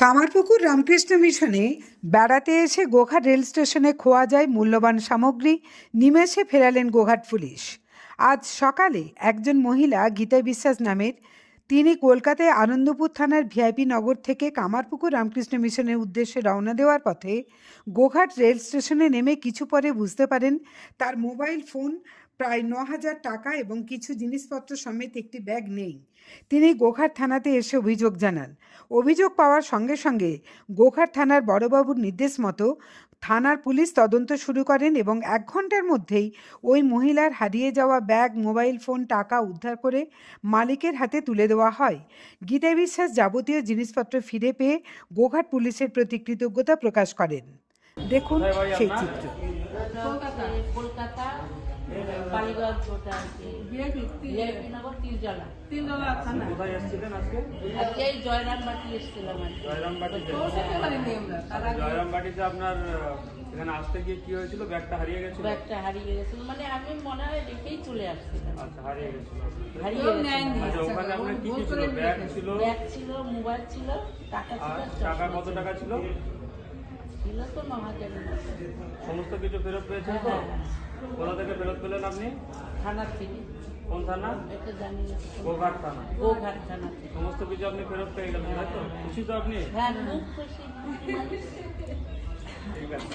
কামারপুকুর রামকৃষ্ণ মিশনে বেড়াতে এসে গোঘাট রেল স্টেশনে খোয়া যায় মূল্যবান সামগ্রী, নিমেষে ফেরালেন গোঘাট পুলিশ। আজ সকালে একজন মহিলা গীতা বিশ্বাস নামের তিনি কলকাতায় আনন্দপুর থানার ভিআইপি নগর থেকে কামারপুকুর রামকৃষ্ণ মিশনের উদ্দেশ্যে রওনা দেওয়ার পথে গোঘাট রেল স্টেশনে নেমে কিছু পরে বুঝতে পারেন তার মোবাইল ফোন প্রায় ন হাজার টাকা এবং কিছু জিনিসপত্র সমেত একটি ব্যাগ নেই। তিনি গোঘাট থানাতে এসে অভিযোগ জানান। অভিযোগ পাওয়ার সঙ্গে সঙ্গে গোঘাট থানার বড়বাবুর নির্দেশ মতো থানার পুলিশ তদন্ত শুরু করেন এবং এক ঘণ্টার মধ্যেই ওই মহিলার হারিয়ে যাওয়া ব্যাগ মোবাইল ফোন টাকা উদ্ধার করে মালিকের হাতে তুলে দেওয়া হয়। গীতা বিশ্বাস যাবতীয় জিনিসপত্র ফিরে পেয়ে গোঘাট পুলিশের প্রতি কৃতজ্ঞতা প্রকাশ করেন। দেখুন সেই চিত্র। কলকাতা কলকাতা ওটা আছে। ভিআইপি নগর তিরজলা তিনজলা থানা। কোথায় এসেছিলেন আজকে আজকে জয়রামবাটি এসেছিলাম আর পৌঁছাতে পারিনি আমরা। জয়রামবাটিতে আপনার এখানে আসতে গিয়ে কি হয়েছিল? ব্যাগটা হারিয়ে গেছিল? ব্যাগটা হারিয়ে গেছিল। মানে আমি মনে হয় রেখেই চলে আসছিলাম। আচ্ছা হারিয়ে গেছিল। হারিয়ে গেছিল। আচ্ছা ওখানে আপনার কি কি ছিল? ব্যাগ ছিল? ব্যাগ ছিল মোবাইল ছিল টাকা ছিল আর টাকা কত ছিল। টাকা ছিল? ছিল তো ন হাজারের মতো। সমস্ত কিছু ফেরত পেয়েছেন তো? হ্যাঁ, হ্যাঁ। কোথা থেকে ফেরত পেলেন আপনি? থানার থেকে। কোন থানা? এটা জানি না। গোঘাট থানা। গোঘাট থানা সমস্ত কিছু আপনি ফেরত পেয়ে গেলেন তাই তো? খুশি তো আপনি? হ্যাঁ খুব খুশি। ঠিক আছে।